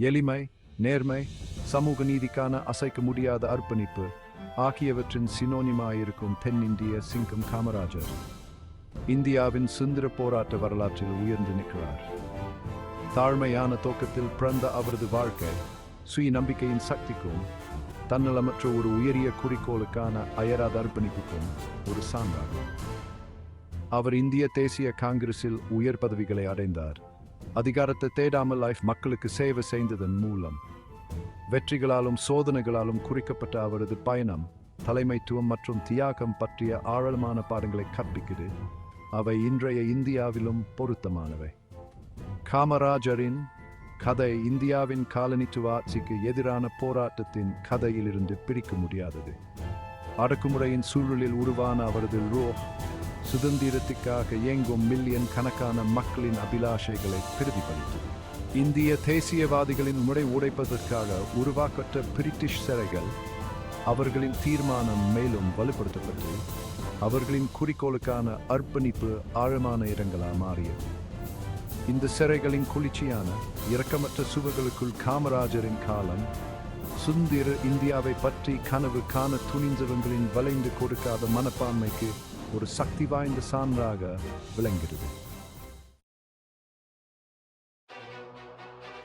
எளிமை நேர்மை சமூக நீதிக்கான அசைக்க முடியாத அர்ப்பணிப்பு ஆகியவற்றின் சினோனிமாயிருக்கும் தென்னிந்திய சிங்கம் காமராஜர். இந்தியாவின் சுந்தர போராட்ட வரலாற்றில் உயர்ந்து நிற்கிறார். தாழ்மையான தோக்கத்தில் பிறந்த அவரது வாழ்க்கை சுய நம்பிக்கையின் சக்திக்கும் தன்னலமற்ற ஒரு உயரிய குறிக்கோளுக்கான அயராத அர்ப்பணிப்புக்கும் ஒரு சான்றாகும். அவர் இந்திய தேசிய காங்கிரஸில் உயர் பதவிகளை அடைந்தார். அதிகாரத்தை தேடாமல் லைஃப் மக்களுக்கு சேவை செய்ததன் மூலம். வெற்றிகளாலும் சோதனைகளாலும் குறிக்கப்பட்ட அவரது பயணம் தலைமைத்துவம் மற்றும் தியாகம் பற்றிய ஆழமான பாடங்களை கற்பிக்குது. அவை இன்றைய இந்தியாவிலும் பொருத்தமானவை. காமராஜரின் கதை இந்தியாவின் காலனித்துவ ஆட்சிக்கு எதிரான போராட்டத்தின் கதையிலிருந்து பிரிக்க முடியாதது. அடக்குமுறையின் சூழலில் உருவான அவரது ரோ சுதந்திரத்துக்காக இயங்கும் மில்லியன் கணக்கான மக்களின் அபிலாஷைகளை பிரதிபலித்தது. இந்திய தேசியவாதிகளின் முறை உடைப்பதற்காக உருவாக்கப்பட்ட பிரிட்டிஷ் சிறைகள் அவர்களின் தீர்மானம் மேலும் வலுப்படுத்தப்பட்டு அவர்களின் குறிக்கோளுக்கான அர்ப்பணிப்பு ஆழமான இடங்களாக மாறியது. இந்த சிறைகளின் குளிர்ச்சியான இரக்கமற்ற சுவர்களுக்குள் காமராஜரின் காலம் சுந்தர இந்தியாவை பற்றி கனவு காண துணிந்தவங்களின் வளைந்து கொடுக்காத மனப்பான்மைக்கு ஒரு சக்தி வாய்ந்த சான்றாக விளங்குகிறது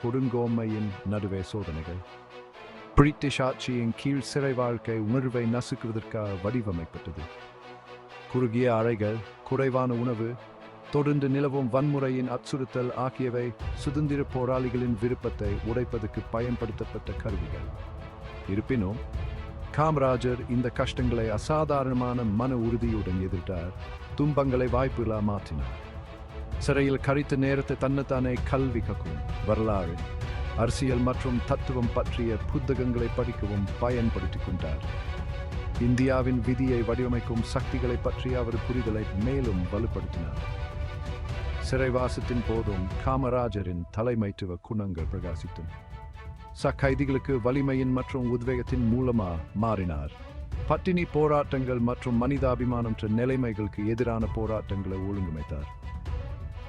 கொடுங்கோமையின் நடுவே சோதனைகள். பிரிட்டிஷ் ஆட்சியின் கீழ் சிறை வாழ்க்கை உணர்வை நசுக்குவதற்காக வடிவமைப்பட்டது. குறுகிய அறைகள் குறைவான உணவு தொடர்ந்து நிலவும் வன்முறையின் அச்சுறுத்தல் ஆகியவை சுதந்திர போராளிகளின் விருப்பத்தை உடைப்பதற்கு பயன்படுத்தப்பட்ட கருவிகள். இருப்பினும் காமராஜர் இந்த கஷ்டங்களை அசாதாரணமான மன உறுதியுடன் எதிர்த்தார். துன்பங்களை வாய்ப்புகளா மாற்றினார். சிறையில் கரித்த நேரத்தை தன்னைத்தானே கல்வி கக்கும் வரலாறு. அரசியல் மற்றும் தத்துவம் பற்றிய புத்தகங்களை படிக்கவும் பயன்படுத்திக் கொண்டார். இந்தியாவின் விதியை வடிவமைக்கும் சக்திகளை பற்றி அவர் புரிதலை மேலும் வலுப்படுத்தினார். சிறைவாசத்தின் போதும் காமராஜரின் தலைமைத்துவ குணங்கள் பிரகாசித்தும் சக்கைதிகளுக்கு வலிமையின் மற்றும் உத்வேகத்தின் மூலமா மாறினார். பட்டினி போராட்டங்கள் மற்றும் மனிதாபிமானமற்ற நிலைமைகளுக்கு எதிரான போராட்டங்களை ஒழுங்கமைத்தார்.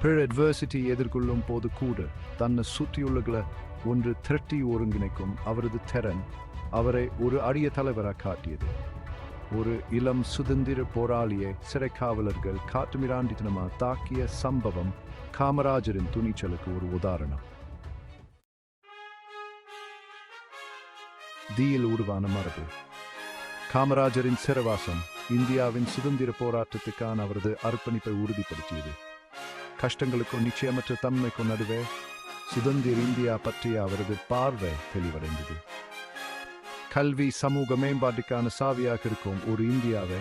பிற அட்வர்சிட்டி எதிர்கொள்ளும் போது கூட தன்னை சுற்றியுள்ளகளை ஒன்று திரட்டி ஒருங்கிணைக்கும் அவரது திறன் அவரை ஒரு அரிய தலைவராக காட்டியது. ஒரு இளம் சுதந்திர போராளியை சிறை காவலர்கள் காட்டுமிராண்டித்தனமாக தாக்கிய சம்பவம் காமராஜரின் துணிச்சலுக்கு ஒரு உதாரணம். தீயில் உருவான மரபு. காமராஜரின் சிறவாசம் இந்தியாவின் சுதந்திர போராட்டத்துக்கான அவரது அர்ப்பணிப்பை உறுதிப்படுத்தியது. கஷ்டங்களுக்கும் நிச்சயமற்ற தன்மைக்கும் நடுவே சுதந்திர இந்தியா பற்றிய அவரது பார்வை தெளிவடைந்தது. கல்வி சமூக மேம்பாட்டுக்கான சாவியாக இருக்கும் ஒரு இந்தியாவை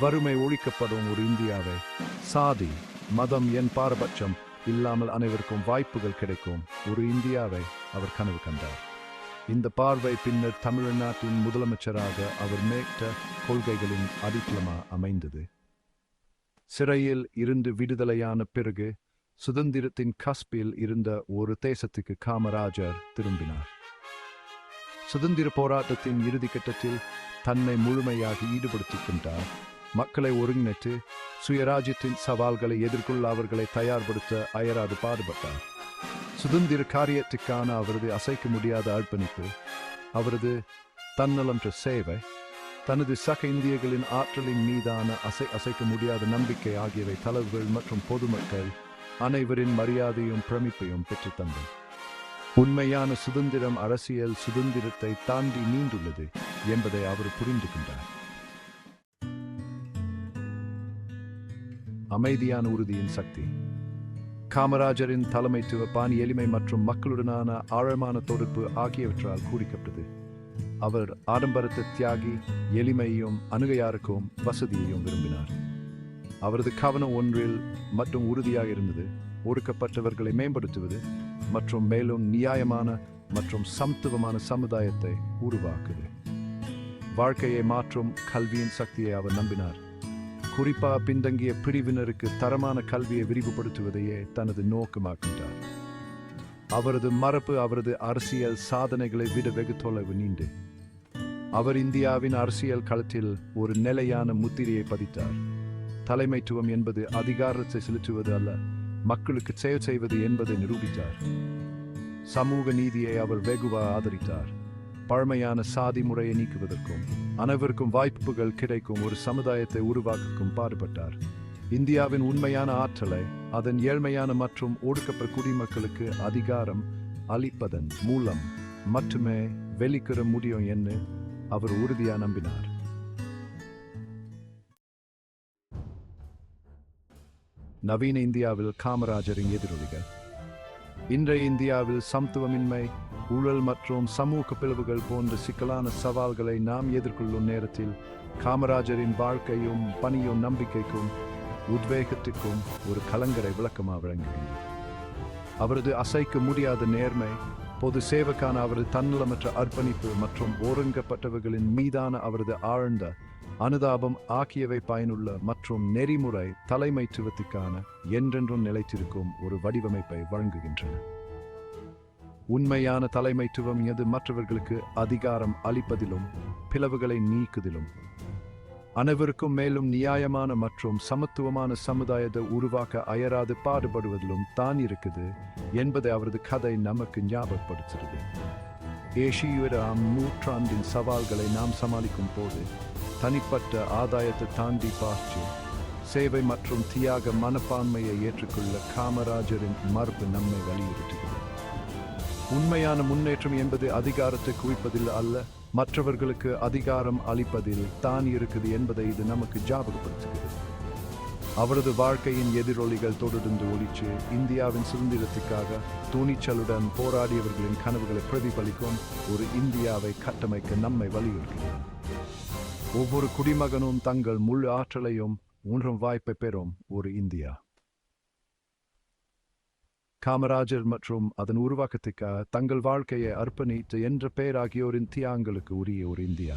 வறுமை ஒழிக்கப்படும் ஒரு இந்தியாவை சாதி மதம் என் பாரபட்சம் இல்லாமல் அனைவருக்கும் வாய்ப்புகள் கிடைக்கும் ஒரு இந்தியாவை அவர் கனவு கண்டார். இந்த பார்வை பின்னர் தமிழ்நாட்டின் முதலமைச்சராக அவர் மேற்ற கொள்கைகளின் அடித்தளமா அமைந்தது. சிறையில் இருந்து விடுதலையான பிறகு சுதந்திரத்தின் கஸ்பில் இருந்த ஒரு தேசத்துக்கு காமராஜர் திரும்பினார். சுதந்திர போராட்டத்தின் இறுதி கட்டத்தில் தன்னை முழுமையாக ஈடுபடுத்திக் கொண்டார். மக்களை ஒருங்கிணைத்து சுயராஜ்யத்தின் சவால்களை எதிர்கொள்ள அவர்களை தயார்படுத்த அயராது பாடுபட்டார். சுதந்திர காரியத்துக்கான அவரது அசைக்க முடியாத அர்ப்பணிப்பு அவரது தன்னலமற்ற சேவை தனது சக இந்தியர்களின் ஆற்றலின் மீதான அசை அசைக்க முடியாத நம்பிக்கை ஆகியவை தலைவர்கள் மற்றும் பொதுமக்கள் அனைவரின் மரியாதையும் பிரமிப்பையும் பெற்றுத்தந்தது உண்மையான சுதந்திரம் அரசியல் சுதந்திரத்தை தாண்டி நீண்டுள்ளது என்பதை அவர் புரிந்துகின்றார் அமைதியான உறுதியின் சக்தி. காமராஜரின் தலைமைத்துவ பாணி எளிமை மற்றும் மக்களுடனான ஆழமான தொடர்பு ஆகியவற்றால் கூறிக்கப்பட்டது அவர் ஆடம்பரத்தை தியாகி எளிமையும் அணுகையாருக்கும் வசதியையும் விரும்பினார். அவரது கவனம் ஒன்றில் மற்றும் உறுதியாக இருந்தது. ஒடுக்கப்பட்டவர்களை மேம்படுத்துவது மற்றும் மேலும் நியாயமான மற்றும் சமத்துவமான சமுதாயத்தை உருவாக்குது வாழ்க்கையை மாற்றும் கல்வியின் சக்தியை அவர் நம்பினார். குறிப்பா பின்தங்கிய பிரிவினருக்கு தரமான கல்வியை விரிவுபடுத்துவதையே தனது நோக்கமாக்கின்றார் அவரது மரபு அவரது அரசியல் சாதனைகளை விட வெகு தொலைவு நீண்டு. அவர் இந்தியாவின் அரசியல் களத்தில் ஒரு நிலையான முத்திரையை பதித்தார். தலைமைத்துவம் என்பது அதிகாரத்தை செலுத்துவது அல்ல மக்களுக்கு செயல் செய்வது என்பதை நிரூபித்தார். சமூக நீதியை அவர் வெகுவா ஆதரித்தார். பழமையான சாதி முறையை நீக்குவதற்கும் அனைவருக்கும் வாய்ப்புகள் கிடைக்கும் ஒரு சமுதாயத்தை உருவாக்கும் பாடுபட்டார். இந்தியாவின் உண்மையான ஆற்றலை அதன் ஏழ்மையான மற்றும் ஒடுக்கப்பட்ட குடிமக்களுக்கு அதிகாரம் அளிப்பதன் மூலம் மட்டுமே வெளிக்கிற முடியும் என்று அவர் உறுதியா நம்பினார். நவீன இந்தியாவில் காமராஜரின் எதிரொலிகள். இன்றைய இந்தியாவில் சமத்துவமின்மை ஊழல் மற்றும் சமூக பிளவுகள் போன்ற சிக்கலான சவால்களை நாம் எதிர்கொள்ளும் நேரத்தில் காமராஜரின் வாழ்க்கையும் பணியும் நம்பிக்கைக்கும் உத்வேகத்திற்கும் ஒரு கலங்கரை விளக்கமாக விளங்குகிறது. அவரது அசைக்க முடியாத நேர்மை பொது சேவைக்கான அவரது தன்னலமற்ற அர்ப்பணிப்பு மற்றும் ஒருங்கப்பட்டவர்களின் மீதான அவரது ஆழ்ந்த அனுதாபம் ஆகியவை பயனுள்ள மற்றும் நெறிமுறை தலைமைத்துவத்துக்கான என்றென்றும் நிலைத்திருக்கும் ஒரு வடிவமைப்பை வழங்குகின்றன. உண்மையான தலைமைத்துவம் எது? மற்றவர்களுக்கு அதிகாரம் அளிப்பதிலும் பிளவுகளை நீக்குதிலும். அனைவருக்கும் மேலும் நியாயமான மற்றும் சமத்துவமான சமுதாயத்தை உருவாக்க அயராது பாடுபடுவதிலும் தான் இருக்குது என்பதை அவரது கதை நமக்கு ஞாபகப்படுத்துகிறது. ஏஷியுராம் நூற்றாண்டின் சவால்களை நாம் சமாளிக்கும் போது தனிப்பட்ட ஆதாயத்தை தாண்டி பார்த்து சேவை மற்றும் தியாக மனப்பான்மையை ஏற்றுக்கொள்ள காமராஜரின் மரபு நம்மை வலியுறுத்துகிறது. உண்மையான முன்னேற்றம் என்பது அதிகாரத்தை குவிப்பதில் அல்ல மற்றவர்களுக்கு அதிகாரம் அளிப்பதில் தான் இருக்குது என்பதை இது நமக்கு ஜாபகப்படுத்துகிறது. அவரது வாழ்க்கையின் எதிரொலிகள் தொடர்ந்து ஒழிச்சு இந்தியாவின் சுதந்திரத்துக்காக துணிச்சலுடன் போராடியவர்களின் கனவுகளை பிரதிபலிக்கும் ஒரு இந்தியாவை கட்டமைக்க நம்மை வலியுறுத்துகிறது ஒவ்வொரு குடிமகனும் தங்கள் முழு ஆற்றலையும் உணரும் வாய்ப்பை பெறும் ஒரு இந்தியா. காமராஜர் மற்றும் அதன் உருவாக்கத்துக்காக தங்கள் வாழ்க்கையை அர்ப்பணித்து என்ற பெயர் ஆகியோரின் தியாங்களுக்கு உரிய ஒரு இந்தியா.